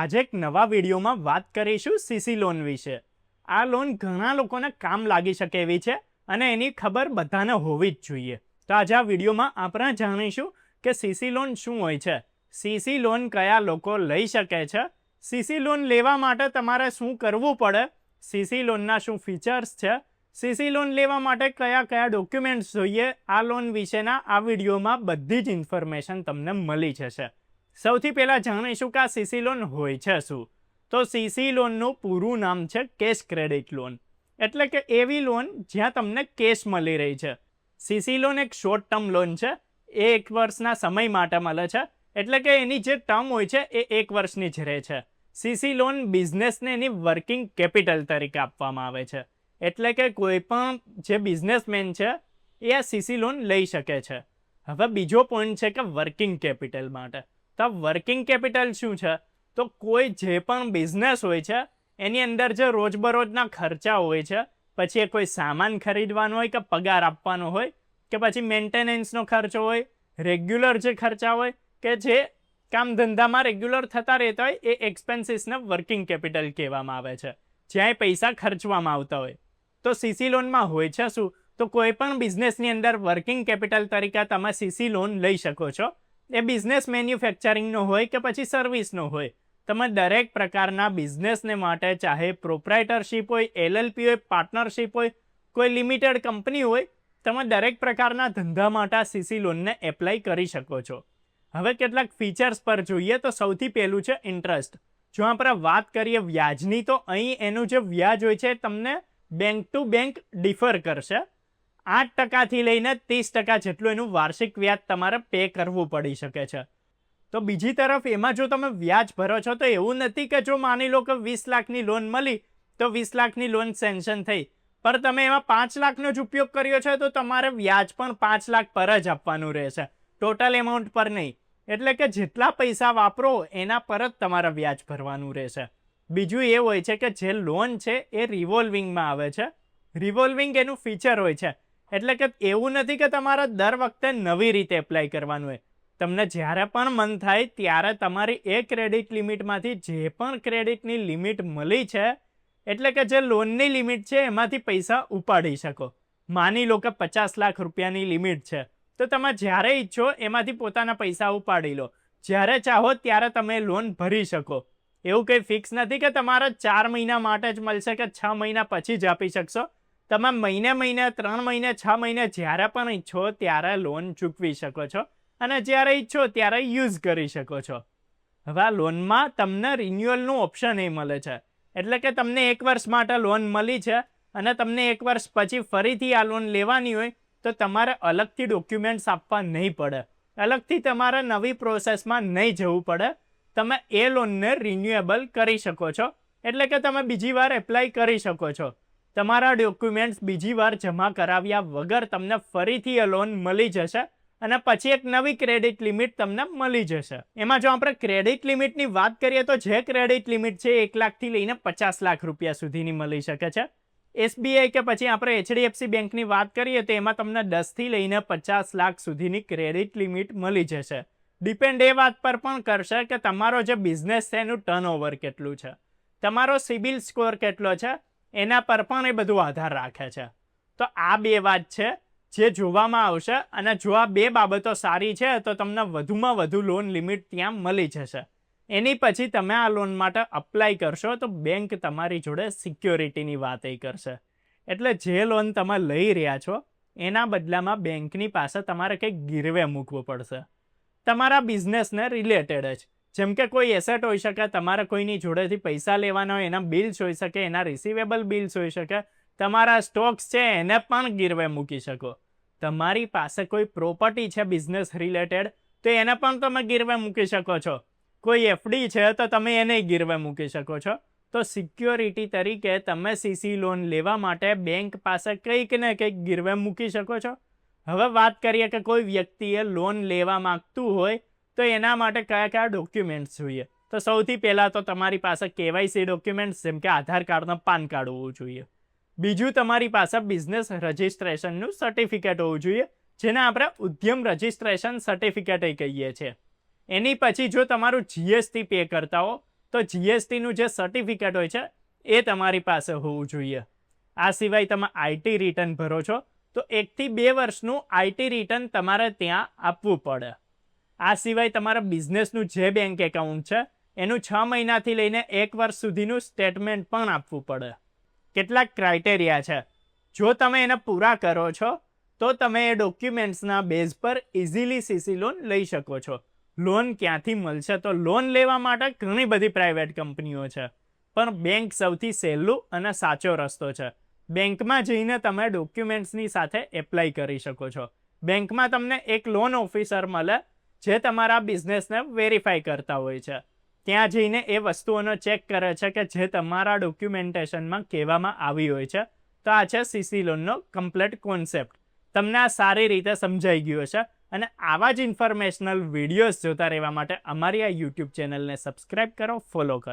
આજે એક નવા વિડીયોમાં વાત કરીશું સીસી લોન વિશે. આ લોન ઘણા લોકોને કામ લાગી શકે એવી છે અને એની ખબર બધાને હોવી જ જોઈએ. તો આજે આ વિડીયોમાં આપણે જાણીશું કે સીસી લોન શું હોય છે. સીસી લોન કયા લોકો લઈ શકે છે? સીસી લોન લેવા માટે તમારે શું કરવું પડે? સીસી લોનના શું ફીચર્સ છે? સીસી લોન લેવા માટે કયા કયા ડોક્યુમેન્ટ્સ જોઈએ? આ લોન વિશેના આ વિડીયોમાં બધી જ ઇન્ફોર્મેશન તમને મળી જશે. સૌથી પહેલાં જાણીશું કે આ સીસી લોન હોય છે શું? તો સીસી લોનનું પૂરું નામ છે કેશ ક્રેડિટ લોન. એટલે કે એવી લોન જ્યાં તમને કેશ મળી રહી છે. સીસી લોન એક શોર્ટ ટર્મ લોન છે, એ એક વર્ષના સમય માટે મળે છે, એટલે કે એની જે ટર્મ હોય છે, એ એક વર્ષની જ રહે છે. સીસી લોન બિઝનેસને એની વર્કિંગ કેપિટલ તરીકે આપવામાં આવે છે. એટલે કે કોઈ પણ જે બિઝનેસમેન છે, એ આ સીસી લોન લઈ શકે છે. હવે બીજો પોઈન્ટ છે કે વર્કિંગ કેપિટલ માટે. તો વર્કિંગ કેપિટલ શું છે? તો કોઈ જે પણ બિઝનેસ હોય છે, એની અંદર જે રોજબરોજના ખર્ચા હોય છે, પછી એ કોઈ સામાન ખરીદવાનો હોય કે પગાર આપવાનો હોય, કે પછી મેન્ટેનન્સનો ખર્ચો હોય રેગ્યુલર જે ખર્ચા હોય, કે જે કામ ધંધામાં રેગ્યુલર થતા રહેતા હોય, એ એક્સપેન્સીસને વર્કિંગ કેપિટલ કહેવામાં આવે છે. જ્યાં પૈસા ખર્ચવામાં આવતા હોય. તો સીસી લોનમાં હોય છે શું? તો કોઈ પણ બિઝનેસની અંદર વર્કિંગ કેપિટલ તરીકે તમે સીસી લોન લઈ શકો છો. એ બિઝનેસ મેન્યુફેક્ચરિંગનો હોય કે પછી સર્વિસનો હોય. તમે દરેક પ્રકારના બિઝનેસને માટે ચાહે પ્રોપ્રાઇટરશીપ હોય એલએલપી હોય પાર્ટનરશીપ હોય, કોઈ લિમિટેડ કંપની હોય, તમે દરેક પ્રકારના ધંધા માટે સીસી લોનને એપ્લાય કરી શકો છો. હવે કેટલાક ફીચર્સ પર જોઈએ તો સૌથી પહેલું છે ઇન્ટરેસ્ટ જો આપણે વાત કરીએ વ્યાજની તો અહીં એનું જે વ્યાજ હોય છે તમને બેંક ટુ બેંક ડિફર કરશે. આઠ ટકાથી લઈને ત્રીસ ટકા જેટલું એનું વાર્ષિક વ્યાજ તમારે પે કરવું પડી શકે છે. તો બીજી તરફ એમાં જો તમે વ્યાજ ભરો છો તો એવું નથી કે જો માની લો કે વીસ લાખની લોન મળી તો વીસ લાખની લોન સેન્શન થઈ. પણ તમે એમાં પાંચ લાખનો જ ઉપયોગ કર્યો છે તો તમારે વ્યાજ પણ પાંચ લાખ પર જ આપવાનું રહેશે. ટોટલ એમાઉન્ટ પર નહીં. એટલે કે જેટલા પૈસા વાપરો એના પર જ તમારે વ્યાજ ભરવાનું રહેશે. બીજું એ હોય છે કે જે લોન છે એ રિવોલ્વિંગમાં આવે છે. રિવોલ્વિંગ એનું ફીચર હોય છે. એટલે કે એવું નથી કે તમારે દર વખતે નવી રીતે એપ્લાય કરવાનું હોય. તમને જ્યારે પણ મન થાય ત્યારે તમારી એ ક્રેડિટ લિમિટમાંથી જે પણ ક્રેડિટની લિમિટ મળી છે, એટલે કે જે લોનની લિમિટ છે એમાંથી પૈસા ઉપાડી શકો. માની લો કે પચાસ લાખ રૂપિયાની લિમિટ છે. તો તમે જ્યારે ઈચ્છો એમાંથી પોતાના પૈસા ઉપાડી લો. જ્યારે ચાહો ત્યારે તમે લોન ભરી શકો. એવું કંઈ ફિક્સ નથી કે તમારે ચાર મહિના માટે જ મળશે કે છ મહિના પછી જ આપી શકશો. તમે મહિને મહિને, ત્રણ મહિને, છ મહિને જ્યારે પણ ઈચ્છો ત્યારે લોન ચૂકવી શકો છો અને જ્યારે ઈચ્છો ત્યારે યુઝ કરી શકો છો. હવે આ લોનમાં તમને રિન્યુઅલનું ઓપ્શન એ મળે છે. એટલે કે તમને એક વર્ષ માટે લોન મળી છે અને તમને એક વર્ષ પછી ફરીથી આ લોન લેવાની હોય તો તમારે અલગથી ડોક્યુમેન્ટ્સ આપવા નહીં પડે. અલગથી તમારે નવી પ્રોસેસમાં નહીં જવું પડે. તમે એ લોનને રિન્યુએબલ કરી શકો છો. એટલે કે તમે બીજી વાર એપ્લાય કરી શકો છો. તમારા ડોક્યુમેન્ટ્સ બીજી વાર જમા કરાવ્યા વગર તમને ફરીથી એ લોન મળી જશે અને પછી એક નવી ક્રેડિટ લિમિટ તમને મળી જશે. એમાં જો આપણે ક્રેડિટ લિમિટની વાત કરીએ તો જે ક્રેડિટ લિમિટ છે એક લાખથી લઈને પચાસ લાખ રૂપિયા સુધીની મળી શકે છે. એસબીઆઈ કે પછી આપણે એચડીએફસી બેંકની વાત કરીએ તો એમાં તમને દસથી લઈને પચાસ લાખ સુધીની ક્રેડિટ લિમિટ મળી જશે. ડિપેન્ડ એ વાત પર પણ કરશે કે તમારો જે બિઝનેસ છે એનું ટર્નઓવર કેટલું છે. તમારો સિબિલ સ્કોર કેટલો છે? એના પર પણ એ બધું આધાર રાખે છે. તો આ બે વાત છે જે જોવામાં આવશે અને જો આ બે બાબતો સારી છે તો તમને વધુમાં વધુ લોન લિમિટ ત્યાં મળી જશે. એની પછી તમે આ લોન માટે અપ્લાય કરશો તો બેંક તમારી જોડે સિક્યોરિટીની વાત કરશે. એટલે જે લોન તમે લઈ રહ્યા છો, એના બદલામાં બેંકની પાસે તમારે કંઈક ગીરવે મૂકવું પડશે. તમારા બિઝનેસને રિલેટેડ જ. જેમ કે કોઈ એસેટ હોઈ શકે, તમારે કોઈની જોડેથી પૈસા લેવાના હોય, એના બિલ્સ હોઈ શકે, એના રિસિવેબલ બિલ્સ હોઈ શકે, તમારા સ્ટોક્સ છે એને પણ ગીરવે મૂકી શકો. તમારી પાસે કોઈ પ્રોપર્ટી છે બિઝનેસ રિલેટેડ તો એને પણ તમે ગીરવે મૂકી શકો છો. કોઈ એફડી છે, તો તમે એને ગીરવે મૂકી શકો છો. તો સિક્યોરિટી તરીકે તમે સીસી લોન લેવા માટે બેંક પાસે કંઈક ને કંઈક ગીરવે મૂકી શકો છો. હવે વાત કરીએ કે કોઈ વ્યક્તિએ લોન લેવા માંગતું હોય તો એના માટે કયા કયા ડોક્યુમેન્ટ્સ જોઈએ? તો સૌથી પહેલાં તો તમારી પાસે કેવાયસી ડોક્યુમેન્ટ્સ જેમ કે આધાર કાર્ડનો પાન કાર્ડ હોવું જોઈએ. બીજું તમારી પાસે બિઝનેસ રજિસ્ટ્રેશનનું સર્ટિફિકેટ હોવું જોઈએ, જેને આપણે ઉદ્યમ રજિસ્ટ્રેશન સર્ટિફિકેટ કહીએ છીએ. એની પછી જો તમારું જીએસટી પે કરતા હો, તો જીએસટીનું જે સર્ટિફિકેટ હોય છે, એ તમારી પાસે હોવું જોઈએ. આ સિવાય તમે આઈટી રિટર્ન ભરો છો, તો એકથી બે વર્ષનું આઈટી રિટર્ન તમારે ત્યાં આપવું પડે. આ સિવાય તમારા બિઝનેસનું જે બેંક એકાઉન્ટ છે, એનું છ મહિનાથી લઈને એક વર્ષ સુધીનું સ્ટેટમેન્ટ પણ આપવું પડે. કેટલાક ક્રાઇટેરિયા છે. જો તમે એને પૂરા કરો છો, તો તમે એ ડોક્યુમેન્ટ્સના બેઝ પર ઇઝીલી સીસી લોન લઈ શકો છો. લોન ક્યાંથી મળશે? તો લોન લેવા માટે ઘણી બધી પ્રાઇવેટ કંપનીઓ છે. પણ બેંક સૌથી સહેલું અને સાચો રસ્તો છે. બેંકમાં જઈને તમે ડોક્યુમેન્ટ્સની સાથે એપ્લાય કરી શકો છો. બેંકમાં તમને એક લોન ઓફિસર મળે જે તમારા બિઝનેસને વેરીફાઈ કરતા હોય છે. ત્યાં જઈને એ વસ્તુઓનો ચેક કરે છે કે જે તમારા ડોક્યુમેન્ટેશનમાં કહેવામાં આવી હોય છે. તો આ છે સીસી લોનનો કમ્પ્લીટ કોન્સેપ્ટ તમને આ સારી રીતે સમજાઈ ગયું છે અને આવા જ ઇન્ફોર્મેશનલ વિડીયોઝ જોતા રહેવા માટે અમારી આ યુટ્યુબ ચેનલને સબસ્ક્રાઇબ કરો ફોલો કરો.